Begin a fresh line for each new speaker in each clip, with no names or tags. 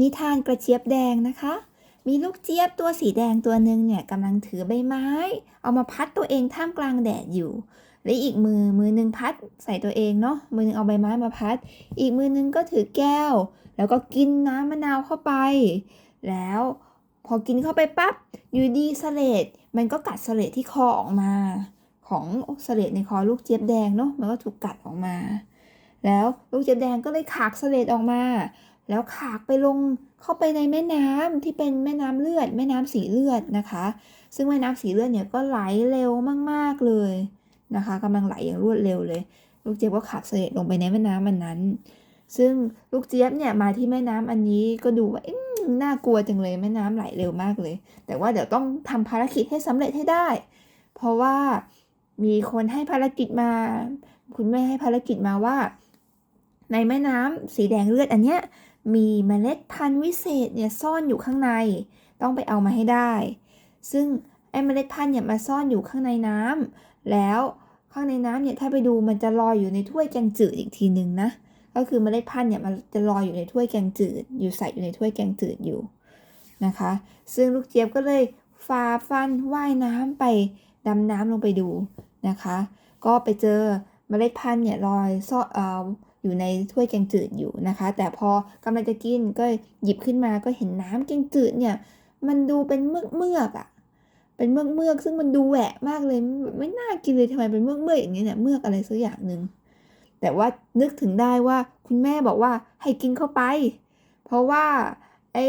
นิทานกระเจี๊ยบแดงนะคะ มีลูกเจี๊ยบตัวสีแดงตัวหนึ่งเนี่ยกำลังถือใบไม้ เอามาพัดตัวเองท่ามกลางแดดอยู่ และอีกมือมือหนึ่งพัดใส่ตัวเองเนาะ มือหนึ่งเอาใบไม้มาพัด อีกมือหนึ่งก็ถือแก้ว แล้วก็กินน้ำมะนาวเข้าไป แล้วพอกินเข้าไปปั๊บ อยู่ดีสเสลดมันก็กัดสเสลดที่คอออกมา ของสเสลดในคอลูกเจี๊ยบแดงเนาะ มันก็ถูกกัดออกมา แล้วลูกเจี๊ยบแดงก็เลยขากสเสลดออกมา แล้วขากไปลงเข้าไปในแม่น้ำที่เป็นแม่น้ำเลือด แม่น้ำสีเลือดนะคะ ซึ่งแม่น้ำสีเลือดเนี่ยก็ไหลเร็วมากๆเลยนะคะกำลังไหลอย่างรวดเร็วเลย ลูกเจี๊ยบก็ขากเสลดลงไปในแม่น้ำมันนั้น ซึ่งลูกเจี๊ยบเนี่ยมาที่แม่น้ำอันนี้ก็ดูว่าน่ากลัวจังเลยแม่น้ำไหลเร็วมากเลย แต่ว่าเดี๋ยวต้องทำภารกิจให้สำเร็จให้ได้ เพราะว่ามีคนให้ภารกิจมา คุณแม่ให้ภารกิจมาว่า ในแม่น้ำสีแดงเลือดอันเนี้ย มีเมล็ดพันธุ์วิเศษเนี่ยซ่อนอยู่ข้างใน ต้องไปเอามาให้ได้ ซึ่งไอ้เมล็ดพันธุ์เนี่ยมาซ่อนอยู่ข้างในน้ำแล้วข้างในน้ำเนี่ยถ้าไปดูมันจะลอยอยู่ในถ้วยแกงจืดอีกทีหนึ่งนะ ก็คือเมล็ดพันธุ์เนี่ยมันจะลอยอยู่ในถ้วยแกงจืด อยู่ใส่อยู่ในถ้วยแกงจืดอยู่นะคะ ซึ่งลูกเจี๊ยบก็เลยฝ่าฟันว่ายน้ำไปดำน้ำลงไปดูนะคะ ก็ไปเจอเมล็ดพันธุ์เนี่ยลอยซ่อน อยู่ในถ้วยแกงจืดอยู่นะคะ แต่พอกำลังจะกินก็หยิบขึ้นมาก็เห็นน้ำแกงจืดเนี่ย มันดูเป็นเมือกเมือกอะเป็นเมือกเมือกๆซึ่งมันดูแหวะมากเลยไม่น่ากินเลยทำไมเป็นเมือกเมือกๆอย่างนี้เนี่ยเมือกอะไรสักอย่างหนึ่งแต่ว่านึกถึงได้ว่าคุณแม่บอกว่าให้กินเข้าไป เพราะว่าไอ้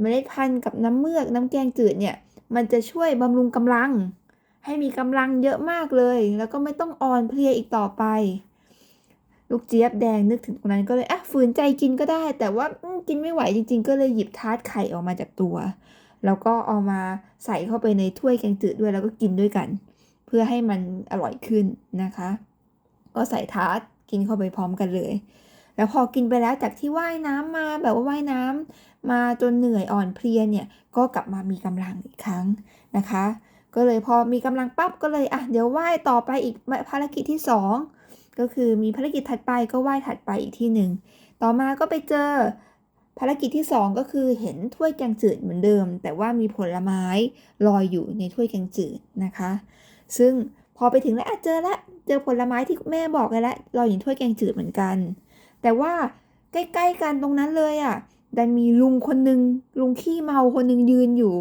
เมล็ดพันธุ์กับน้ำเมือกน้ำแกงจืดเนี่ย มันจะช่วยบำรุงกำลัง ให้มีกำลังเยอะมากเลย แล้วก็ไม่ต้องอ่อนเพลียอีกต่อไป ลูกเจี๊ยบแดงนึกถึงตรงนั้นก็เลยอะฝืนใจกินก็ได้ แต่ว่ากินไม่ไหวจริง ๆ ก็เลยหยิบทาร์ตไข่ออกมาจากตัว แล้วก็เอามาใส่เข้าไปในถ้วยแกงจืดด้วยแล้วก็กินด้วยกัน เพื่อให้มันอร่อยขึ้นนะคะ ก็ใส่ทาร์ตกินเข้าไปพร้อมกันเลย แล้วพอกินไปแล้วจากที่ว่ายน้ำมาแบบว่าว่ายน้ำมาจนเหนื่อยอ่อนเพลียเนี่ยก็กลับมามีกำลังอีกครั้งนะคะ ก็เลยพอมีกำลังปั๊บก็เลยอะเดี๋ยวว่ายต่อไปอีกภารกิจที่สอง ก็คือมีภารกิจถัดไปก็ว่ายถัดไปอีกที่หนึ่ง ต่อมาก็ไปเจอภารกิจที่สองก็คือเห็นถ้วยแกงจืดเหมือนเดิม แต่ว่ามีผลไม้ลอยอยู่ในถ้วยแกงจืดนะคะ ซึ่งพอไปถึงแล้วเจอแล้วเจอผลไม้ที่แม่บอกไปแล้วลอยอยู่ในถ้วยแกงจืดเหมือนกัน แต่ว่าใกล้ๆกันตรงนั้นเลยอะดันมีลุงคนหนึ่งลุงขี้เมาคนหนึ่งยืนอยู่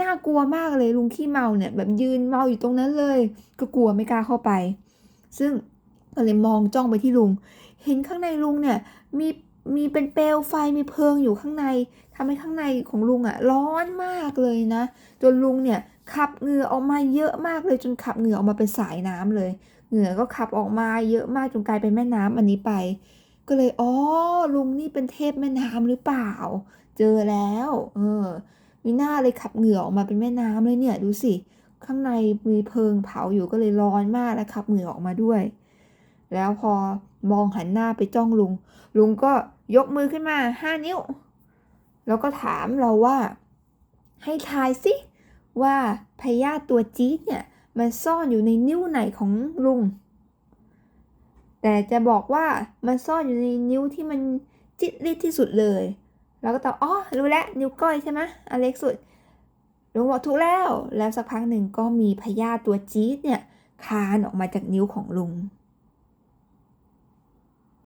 น่ากลัวมากเลยลุงขี้เมาเนี่ยแบบยืนเมาอยู่ตรงนั้นเลย ก็กลัวไม่กล้าเข้าไป ซึ่ง ก็เลยมองจ้องไปที่ลุง เห็นข้างในลุงเนี่ยมีมีเป็นเปลวไฟมีเพลิงอยู่ข้างในทำให้ข้างในของลุงอะ่ะร้อนมากเลยนะ จนลุงเนี่ยขับเหงื่อออกมาเยอะมากเลยจนขับเหงื่อออกมาเป็นสายน้ำเลย เหงื่อก็ขับออกมาเยอะมากจนกลายเป็นแม่น้ำอันนี้ไป ก็เลยอ๋อลุงนี่เป็นเทพแม่น้ำหรือเปล่า เจอแล้ว เออ มีหน้าเลยขับเหงื่อออกมาเป็นแม่น้ำเลยเนี่ย ดูสิ ข้างในมีเพลิงเผาอยู่ก็เลยร้อนมากแล้วขับเหงื่อออกมาด้วย แล้วพอมองหันหน้าไปจ้องลุง ลุงก็ยกมือขึ้นมาห้านิ้ว แล้วก็ถามเราว่า ให้ทายสิว่าพยาธิตัวจี๊ดเนี่ยมันซ่อนอยู่ในนิ้วไหนของลุง แต่จะบอกว่ามันซ่อนอยู่ในนิ้วที่มันจิตริดที่สุดเลย เราก็ตอบอ๋อรู้แล้วนิ้วก้อยใช่ไหมอเล็กสุดลุงบอกถูกแล้ว แล้วสักพักหนึ่งก็มีพยาธิตัวจี๊ดเนี่ยคานออกมาจากนิ้วของลุง